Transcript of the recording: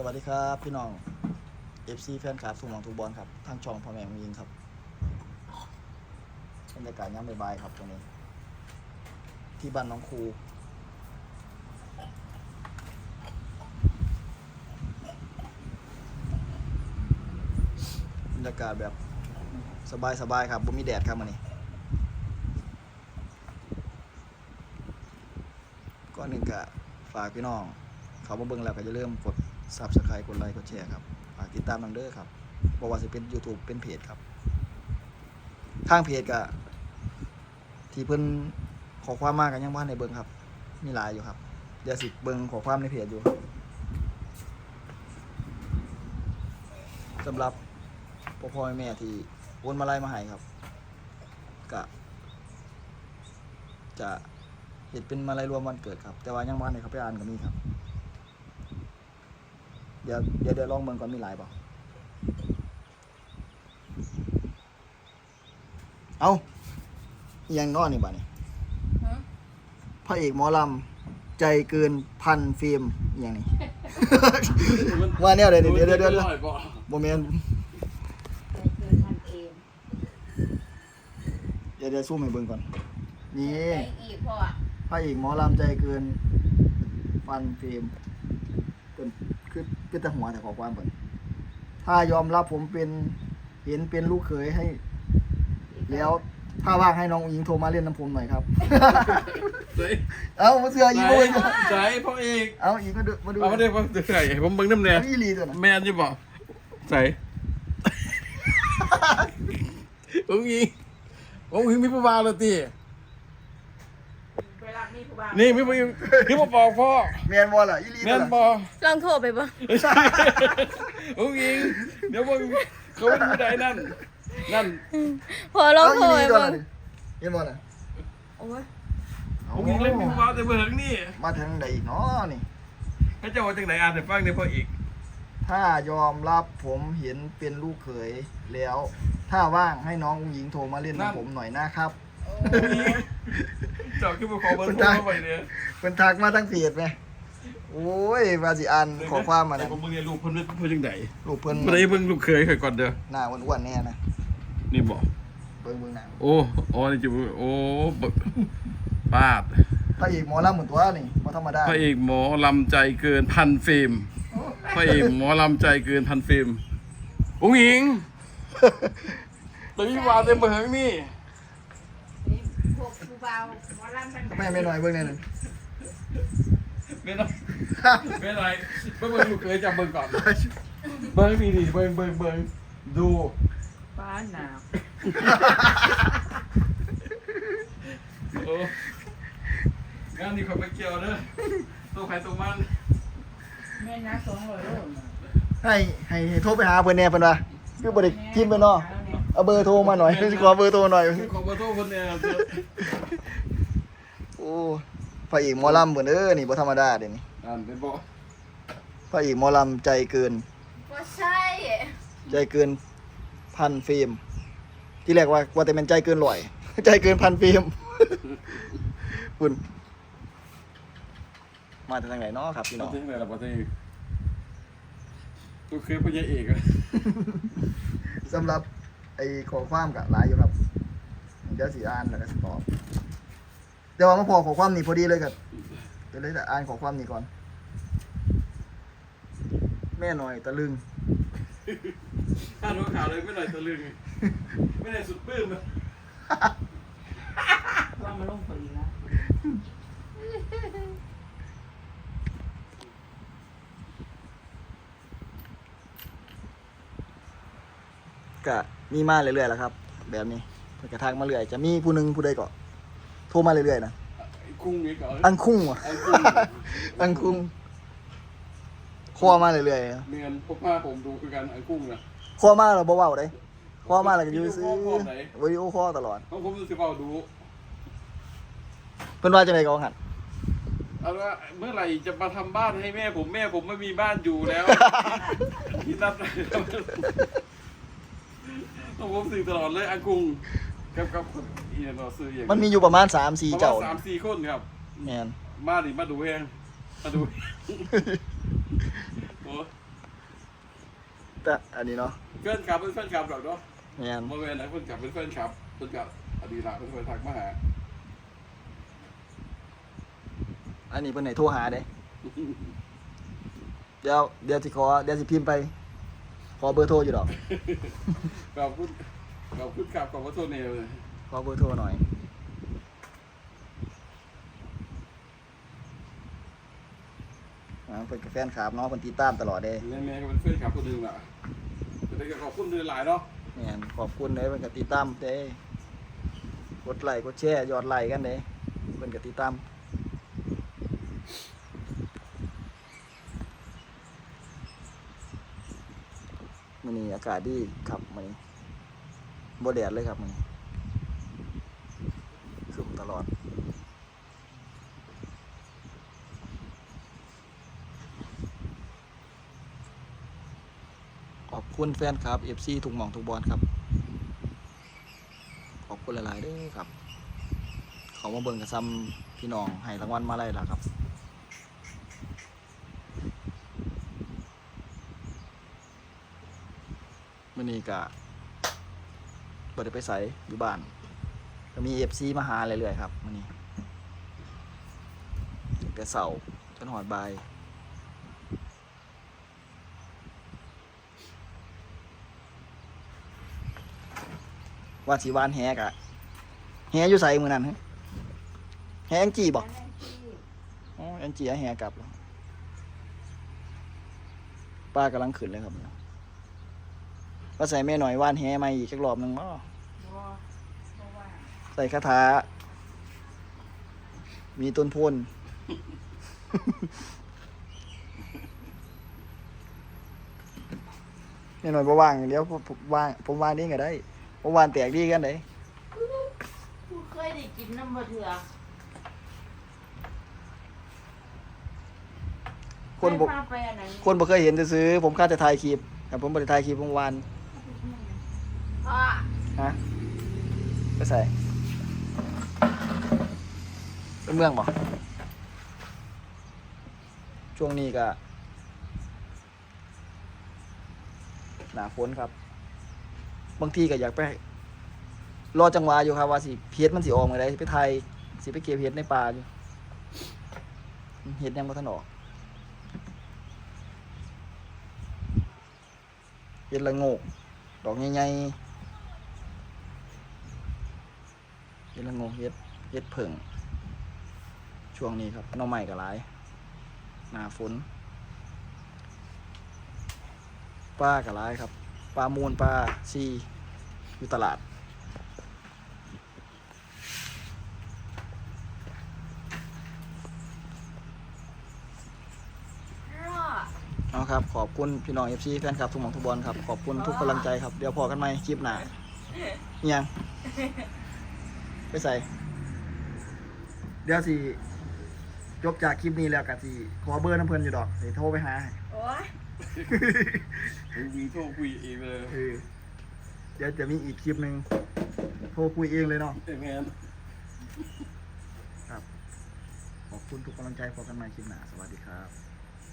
สวัสดีครับพี่น้อง FC แฟนคลับสุ่มหวังทุกบอลครับทางช่องพ่อแม่ของยิงครับบรรยากาศย่ำบายๆครับตรงนี้ ที่บ้านน้องครูบรรยากาศแบบสบายๆครับบ่มีแดดครับมันนี้ก่อนหนึ่งกะฝากพี่น้องเขามาเบิ่งแล้วก็จะเริ่มกด Subscribe กดไลค์กดแชร์ครับฝากติดตามนังเด้อครับบ่ว่าจะเป็น YouTube เป็นเพจครับ ทางเพจก็ที่เพิ่นขอความมากกันยังว่าในเบิงครับ มีหลายอยู่ครับเดี๋ยวสิเบิงขอความในเพจอยู่สำหรับพ่อพ่อแม่ที่โอนมาไล่มาให้ครับก็จะเห็นเป็นมาลัยรวมวันเกิดครับ แต่ว่ายังบ่ทันได้เขาไปอ่านก็มีครับ ดี๋ยวเดี๋ยวเดี๋ยวลองเบิ่งก่อนมีหลายเปล่าเอาอหยังน้อนี่บ่นี่ฮะพระเอกหมอลำใจเกินพันฟิล์มอหย่างนี้ ว่าแนวเดี๋ยวเดี๋ยวเดี๋ยวเดี๋ยวเดี๋ยวโมเมนใจเกินพันเองเดี๋ยวเดี๋ยวสู้ให้เบิ่งก่อน นี่ใจอีกพ่ออะพระเอกหมอลำใจเกินพันฟิล์มเป็น คือคือแต่หัวแต่ขอความเปิดถ้ายอมรับผมเป็นเห็นเป็นลูกเขยให้ แล้วถ้าว่างให้น้องหญิงโทรมาเล่นน้ำผมหน่อยครับใส่เอามาเสืออีกด้วยใส่พ่อเอกเอาอีกมาดูมาดูเอาไม่ได้พ่อใส่ผมเบิ่งน้ำแน่อีหลีตัวน่ะแมนจะบอกใส่องค์ยิงองค์ยิงมีผู้บ่าวแล้วตี เวลามีผู้บ่าวนี่มีผู้นี่มาบอกพ่อแมนบอล่ะอีหลีแมตัวนน่ะบอลองโทรไปบ่องค์ยิงเดี๋ยวมึงเขาไม่รู้ใดนั่น นั่นพอลองเอาโทรอีหไปลีตัวบ่น่ะดิเห็นบอล่ะโอ้ยองค์ยิงเล่นมีผู้บ่าวแต่เบิ่งนี่ มาทางไหนอีกเนาะนี่พระเจ้าว่าจังไหนอ่านแต่ฟังในพ่อเอกถ้ายอมรับผมเห็นเป็นลูกเขยแล้ว ถ้าว่างให้น้องหญิงโทรมาเล่นกับผมหน่อยนะครับ เจ้าขึ้นไปขอเบอร์โทรเข้าไปเนี่ยเป็นทักมาทั้งเพจไหมโอ้ยว่าสิอ่านขอความมาแต่นะผมเบิ่งเนี่ยลูกเพิ่นเพิ่นจังไหนลูกเพิ่นเพิ่นได้เบิ่งลูกเคยก่อนเด้อหน้าอ้วนๆแน่นะนี่บอกเบิ่งเบิ่งหน้าโอ้อ๋อนี่จะโอ้บปาดพระเอกหมอลำเหมือนตัวนี่บ่ธรรมดาพระเอกหมอลำใจเกินพันฟิล์มพระเอกหมอลำใจเกินพันฟิล์มอุ้งอิงตอนนี้วางเต็มเบิงนี่นี่พวกผู้ บ่าวหมอลำทั้งหลายแม่ไม่น้อยเบิ่งแน่นึงไม่ต้องไม่ไรเบิ่งลูกเคยจับเบิ่งก่อน เบิ่งนี่ดิเบิ่งเบิ่งเบิ่งดู ป้าหนาวโอ้งานนี้ขอยไปเกี่ยวเด้อตัวใครตัวมันแม่น้าสองร้อยโลน่ะให้ให้ให้โทรไปหาเพิ่นแน่เพิ่นว่าคือบ่ได้ทิมไปเนาะ เอาเบอร์โทรมาหน่อยสิขอเบอร์โทรหน่อย ขอเบอร์โทรคนเนี่ยโอ้พระเอกหมอลำเพิ่นเด้อนี่บ่ธรรมดาเด้นี่อ่านไปบอกพระเอกหมอลำใจเกิน ว่าใช่ ใจเกินพันฟิล์มที่แรกว่าว่าแต่มันใจเกินร้อย ใจเกินพันฟิล์มคุณมาจากทางไหนเนาะครับพี่น้เราองที่ไหนล่ะประเทศตัวเคยพญาเอกอะสำหรับ ไอ้ขอความกับหลายอยู่ครับเดี๋ยวสีอ่านแล้วก็สิตอบเดี๋ยวมาพอขอความนี่พอดีเลยครับเดี๋ยวเลยจะอ่านขอความนี่ก่อน แม่หน่อยตะลึงถ้ารู้ข่าวเลยไม่หน่อยตะลึงไม่ได้สุดปื้มอะว่ามาลงผลแล้วก็ มีมาเรื่อยๆแหล้วครับ แบบนี้เพิ่นกระทักมาเรื่อยจะมีผู้หนึงผู้ใดก็โทรมาเรื่อยๆนะไอ้คุ้งนี่ก่อน อังคุ้งว่ะไอ้คุ้ง อังคุ้งคอมาเรื่อยๆนะเนียนพวกมาผมดูคือกันไอ้คุ้งน่ะคอมาเราบ่เว้าได้คอมาแล้วก็อยู่ซื้อวิดีโอคอลไหนวิดีโอคอลตลอดเพราะผมจะเฝ้าดูเพิ่นว่าจังไดก็ว่าหั่นเอาว่าเมื่อไหร่จะมาทำบ้านให้แม่ผมแม่ผมไม่มีบ้านอยู่แล้ว ที่นัด ต้องผมสื่อตลอดเลยอากุงกับกับคนเอียนเราซื้ออย่างมันมีอยู่ประมาณ3 4ประเจ้ามาณสามสี่คนครับแม่นมาดิมาดูแฮงมาดูโอ้แต่อันนี้เนาะเพื่อนขับเป็นเพื่อนขับหรอกเนาะแม่นโมเมนต์ไหนเพื่อนขับเป็นเพื่อนขับเพื่อนขับอดีละเพื่อนเคยทักมาหาอันนี้เพิ่นให้โทรหาเด้เดี๋ยวเดี๋ยวสิขอเดี๋ยวสิพิมพ์ไป ขอเบอร์โทรอยู่ดอก ขอบคุณขอบคุณขับขอบคุณโทษเนลเลยขอเบอร์โทรหน่อย อ่าเป็นแฟนคลับเนาะเพิ่นติดตามตลอดเด้แม่แม่ก็เป็นเพื่อนขับคนหนึ่งล่ะจะได้ขอบคุณเดือนหลายเนาะแม่นขอบคุณเด้เพิ่นกติดตามเด้กดไลค์กดแชร์ยอดไลค์กันเด้เพิ่นกติดตาม มื้อนี้อากาศดีครับมื้อนี้บ่แดดเลยครับมื้อนี้ครึ้มตลอดขอบคุณแฟนครับ FC ทุกหม่องทุกบอลครับ ขอบคุณหลายๆด้อครับ เขามาเบิ่งกับซ้ำพี่น้องให้รางวัลมาไล่ละครับ มื่อนี้ก็บ่ได้ไปใส่อยู่บ้าน ก็มี FC มาหาเรื่อยๆครับมื่อนี้แต่เสาร์จนหอดบายว่าสีวานแฮกะแฮอยู่ใส่มือนั้นฮะแฮแองจีบอกอ๋อแองจีแฮกลับแล้วป้ากำลังขึ้นเลยครับ ว่าใส่แม่หน่อยวานแฮมาอีกสักรอบหนึ่งมั้งบ่บ่ว่าใส่คาถา มีต้นโพนแม่หน่อยบ่ว่างเดี๋ยวผมผมว่างผมว่างนี่ก็ได้ผมว่างแตกดีกันได้กูเคยได้กินน้ำบ่เถื่อคนบ่ให้พาไปอันนั้นคนบ่เคยเห็นซื้อๆผมค่าจะถ่ายคลิปแต่ผมบ่ได้ถ่ายคลิปเมื่อวาน พ่อฮะไปใส่ไปเมืองบ่ช่วงนี้ก็หนาฝนครับ บางทีก็อยากไป รอจังหวะอยู่ครับว่าสิเพชรมันสิออกมาได้สิไปไทยสิไปเก็บเห็ดในป่าอยู่เห็ดยังบ่ทันออกเห็ดละโงกดอกใหญ่ๆเห็ ดละโงกเห็ดเห็ดเผิงช่วงนี้ครับน้องใหม่ก็หลายหน้าฝนปลาก็หลายครับปลามูลปลาซีอยู่ตลาดเอาครับ ขอบคุณพี่น้องเอฟซีแฟนคลับทุกหมองทุกบอลครับ ขอบคุณทุกกำลังใจครับ เดี๋ยวพอกันไหมคลิปหน้าอิหยัง ไปใส่ เดี๋ยวสิ จบจากคลิปนี้แล้วก็สิขอเบอร์น้ำเพิ่นอยู่ดอกเดี๋ยวโทรไปหาให้โอ้ยมีโทรคุยเองเลยเออเดี๋ยวจะมีอีกคลิปหนึ่งโทรคุยเองเลยเนาะแต่แม่นขอบคุณทุกกำลังใจพอกันใหม่คลิปหน้า สวัสดีครับ